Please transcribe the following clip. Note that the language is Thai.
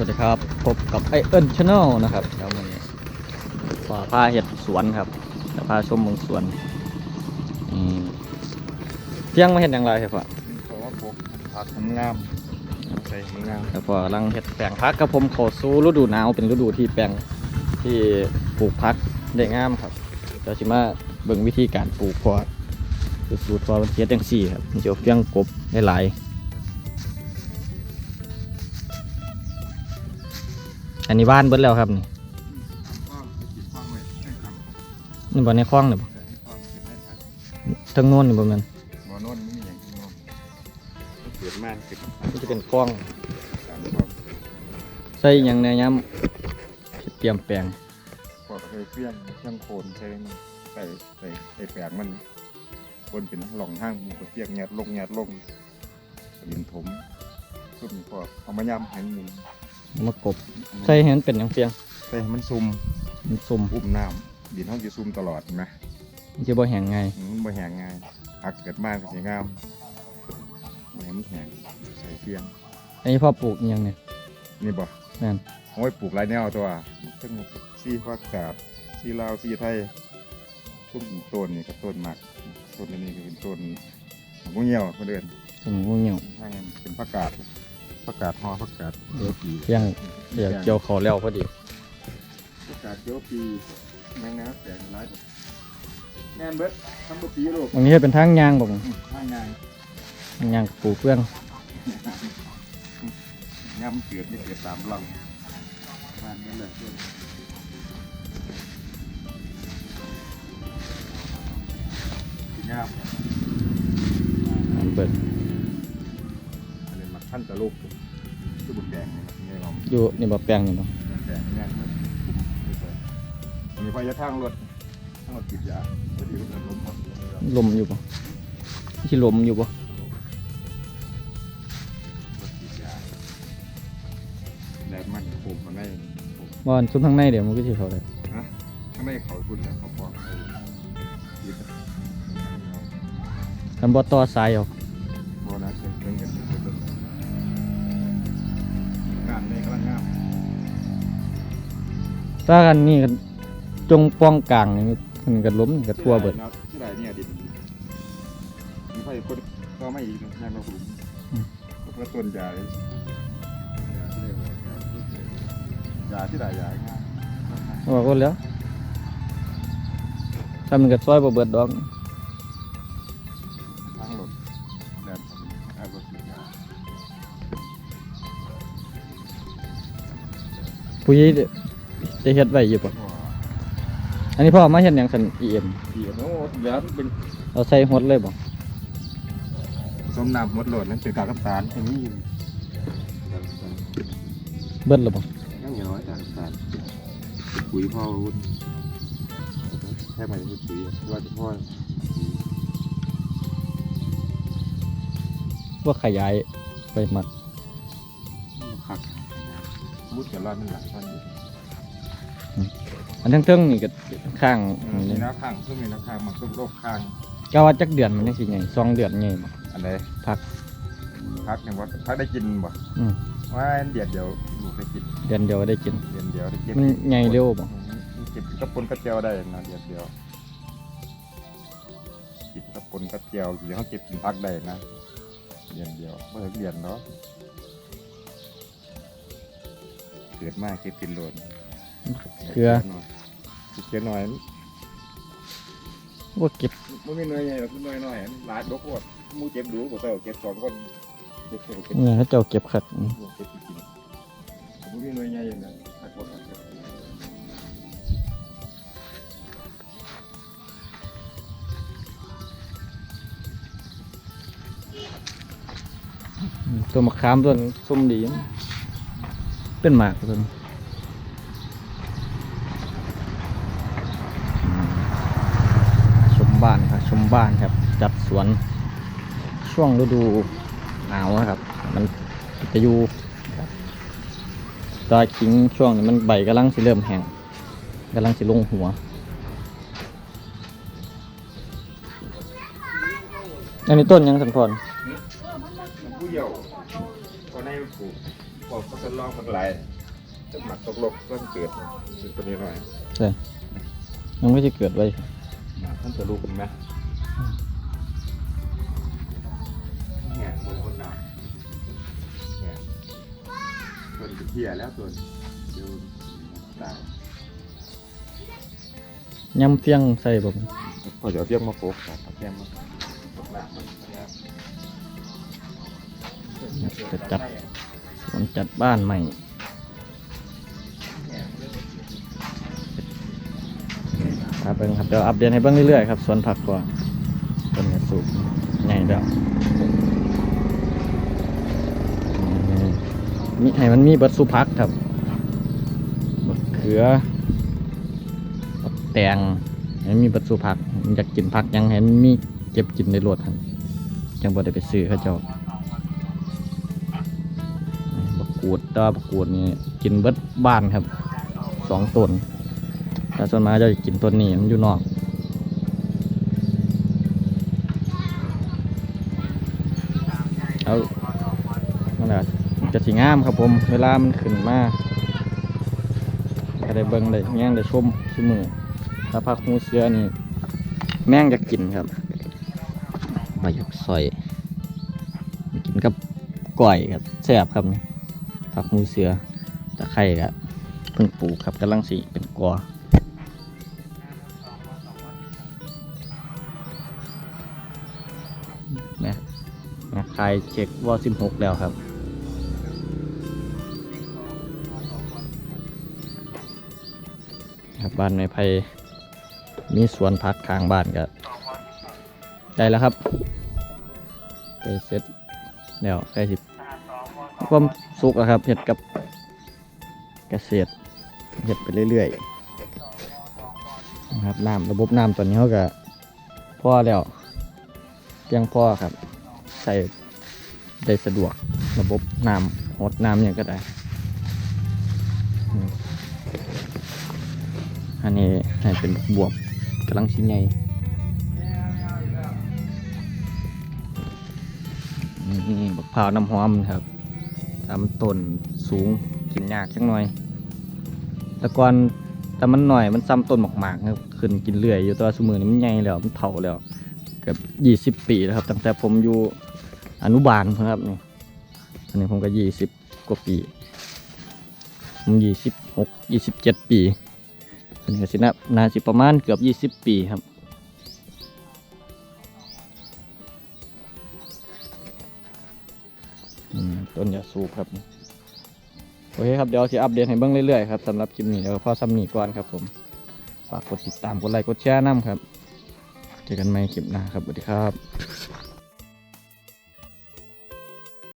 สวัสดีครับ พบกับไอเอิลชาแนลนะครับแล้ววันนี้พาพาเห็ดสวนครับจะพาชมเมืองสวนอืมเที่ยงมาเห็ดอย่างไรครับพ่อเพราะว่าพวกผักทำงามใส่ทำงามแล้วพอกำลังเห็ดแปลงพักกับผมเข้าสู่ฤดูหนาวเป็นฤดูที่แปลงที่ปลูกพักได้งามครับเดี๋ยวชิมาเบิ่งวิธีการปลูกพอคือสูตรพอมันเฮ็ดจังซี่ครับมันจะเอาเฟี้ยงกบได้หลาย อันนี้บ้านเบิดแล้วครับนี่ก็จิตฟังไว้ให้ครับนี่บ่ในคลองนี่บ่แต่ที่ฟังเป็นให้ครับทั้งโน้นนี่บ่แม่นบ่โน่นไม่มีอย่างที่โน่นมันเกิดมากเกิดมันจะเป็นกล้องสามความใส่หยังในยามเตรียมแปลงพอเคยเฟี้ยงเครื่องโคนใช้ใส่ใส่ใส่แปลงมันบนเป็นหล่องห้างมันก็เฟี้ยงแงดลงแงดลงดินถมซุ่มพอเอามายำให้มันมากบ ใส่ให้มันเป็นหยังเฟียงใส่ให้มันซุ่มมันสุ่มอุ้มน้ำดินห้องจะซุ่มตลอดเห็นไหมมันจะบ่แห้งง่ายมันบ่แห้งง่ายผักเกิดมากก็สิงามบ่ให้มันแห้งใส่เฟี้ยงอันนี้พ่อปลูกอิหยังเนี่ยนี่บ่แม่นโอ้ยปลูกหลายแนวตัวทั้งซี่ฟักกาดซี่ลาวซี่ไทยต้นต้นนี่ก็ต้นหมากต้นอันนี้ก็เป็นต้นหมูเหี่ยวคนเดินสมงูเหี่ยวทางนั้นเป็นผักกาด ผักกาดห่อผักกาดเดี๋ยวเฟียงเดี๋ยวเกี่ยวเขาแล้วพอดีผักกาดเขียวปีแมงน้ำแสงร้ายแม่นเบิดทำบุปีลูกตรงนี้เป็นทางยางบ่อืมทางงานทางยางปลูกเฟื่องงามเกิดนี่เกิดตามลำบ้านนี้เลยต้นสิงามอันเบิดอันนี้มา ขั้นตะลูกคือบุญแดงนี่ครับนี่เราอยู่นี่บ่แปลงนี่บ่บุญแดงนี่นะมีไฟยะทางรถทางรถกิดยาพอดีรถล้มหมดลมอยู่บ่ที่ลมอยู่บ่รถกิดยาแดดมันโผล่มาในโผล่บ่อันซุมทางในเดี๋ยวมันก็สิเขาได้ฮะข้างในเขาคุณแล้วเขาพอไอ้ยึดคันบ่ต่อสายเอาโบนัสเป็นเงินกัน งานในกำลังงามถ้ากันนี่ก็จงป้องกลางนี่มันก็ล้มก็ทั่วเบิดที่ไหนเนี่ยดินมีไฟคนก็ไม่อีกงานเราหลุมก็ต้นยาเลยยาที่ไหนยางานบอกว่าแล้วถ้ามันก็ซอยบ่เบิดดอก ปุ๋ยจะเฮ็ดไว้อยู่บ่อันนี้พ่อมาเฮ็ดหยังซั่น EM ดีโน้ตแล้วเป็นเอาใส่หดเลยบ่สมน้ำหมดโหลดนั่นเป็นกากน้ำตาลอย่างนี้เบิดแล้วบ่ยังอย่างน้อยกากน้ำตาลปุ๋ยพ่อวุ่นแค่ใหม่ปุ๋ยว่าจะพ่อว่าขยายไปหมักหัก มุดกับร้อนมันหลังท่านอยู่อันทั้งเทิงนี่ก็ข้างมีนี่น้าข้างซึ่งมีน้าข้างมันก็โรคข้างก็ว่าจักเดือนมันจังสิใหญ่สองเดือนใหญ่บ่อันใดพักพักเนี่ยว่าพักได้กินบ่อืมว่าเดียดเดียวลูกได้กินเดือนเดียวได้กินเดียดเดียวได้กินมันใหญ่เร็วบ่เก็บกระปนกระเจียวได้นะเดียดเดียวกินกระปนกระเจียวหรือเขาเก็บกินพักได้นะเดียดเดียวเมื่อเดียดเนาะ เกิดมากเก็บกินโลดเกลือเกลือหน่อยว่าเก็บมันมีหน่วยใหญ่หรอกมันหน่วยน้อยหลายดอกโคตรมูเจ็บดูบ่เท่าเก็บสองคนเก็บเก็บเก็บเนี่ยเขาเจ้าเก็บขัดนี่เก็บจริงๆผมมีหน่วยใหญ่อย่างนั้นถ้าคนนั้นเก็บตัวมะขามตัวนี้ส้มดีนะ เป็นหมากตัวนี้ชมบ้านครับชมบ้านครับ จัดสวนช่วงฤดูหนาวนะครับ มันจะอยู่ครับตาขิงช่วงนี้มันใบกำลังสิเริ่มแห้งกำลังสิลงหัวอันนี้ต้นยังสันพรผู้เดียวคนในปลูก พอเขาจะลอกมันไหลจะหมักตกลกเริ่มเกิดคือตัวนี้หน่อยใช่ยังไม่ได้เกิดไว้หมาท่านจะรู้กันไหมแง่มือคนหนาแง่ตัวนี้เที่ยแล้วตัวนี้เดี๋ยวตายยำเฟียงใส่บ่ผมพอจะเอาเทียมมาโปกครับเอาเทียมมาโปกหน้ามันนะครับจะจัด สวนจัดบ้านใหม่ ครับเบิ่งครับเดี๋ยวอัปเดตให้เบิ่งเรื่อยๆครับสวนผักก่อนต้นกระสุกใหญ่แล้วมีให้มันมีเบิดสุพักครับบักเขือบักแตงให้มันมีเบิดสุพักอยากกินผักยังให้มันมีเก็บกินในรถครับจังบ่ได้ไปซื้อเขาเจ้า กูดแต่ว่าบักกูดนี่กินเบิดบ้านครับสองต้นแต่ส่วนมากจะกินต้นนี้มันอยู่นอกเอานั่นแหละจะสีงามครับผม เวลามันขึ้นมาก็ได้เบิ่งได้แง่งได้ชมชั่มือถ้าพักหูเสือนี่ แม่งจะกินครับใบหยกซอย กินกับก้อยครับแซ่บครับนี่ ผักมูเสือตะไคร่ครับเพิ่งปลูกครับกำลังสีเป็นกอนะนะใครเช็ควอสิบหกแล้วครับครับบ้านในไผ่มีสวนพักข้างบ้านก็ได้แล้วครับใกล้เสร็จแล้วใกล้สิ ความสุขอะครับเห็ดกับเกษตรเห็ดไปเรื่อยๆนะครับน้ำระบบน้ำตอนนี้เขาก็พอแล้วเพียงพอครับ ใส่ได้สะดวกระบบน้ำหดน้ำเนี่ยงก็ได้ อันนี้ให้เป็นบวบกำลังชิ้นใหญ่นี่บักพร้าวน้ำหอมครับ ตามต้นสูงกินยากจังหน่อย แต่ก่อนแต่มันหน่อยมันซ้ำต้นหมากๆครับขึ้นกินเรื่อยอยู่ตัวสมือนี้มันใหญ่แล้วมันเฒ่าแล้วเกือบยี่สิบปีแล้วครับตั้งแต่ผมอยู่อนุบาลครับนี่อันนี้ผมก็ยี่สิบกว่าปีผมยี่สิบหกยี่สิบเจ็ดปีอันนี้ก็สินะนาสิประมาณเกือบยี่สิบปีครับ ต้นยาสูบครับโอเคครับเดี๋ยวจะอัปเดตให้เบิ้งเรื่อยๆครับสำหรับคลิปนี้เดี๋ยวพอซ้ำนี้ก่อนครับผมฝากกดติดตามกดไลค์กดแชร์น้ำครับเจอกันใหม่คลิปหน้าครับสวัสดีครับ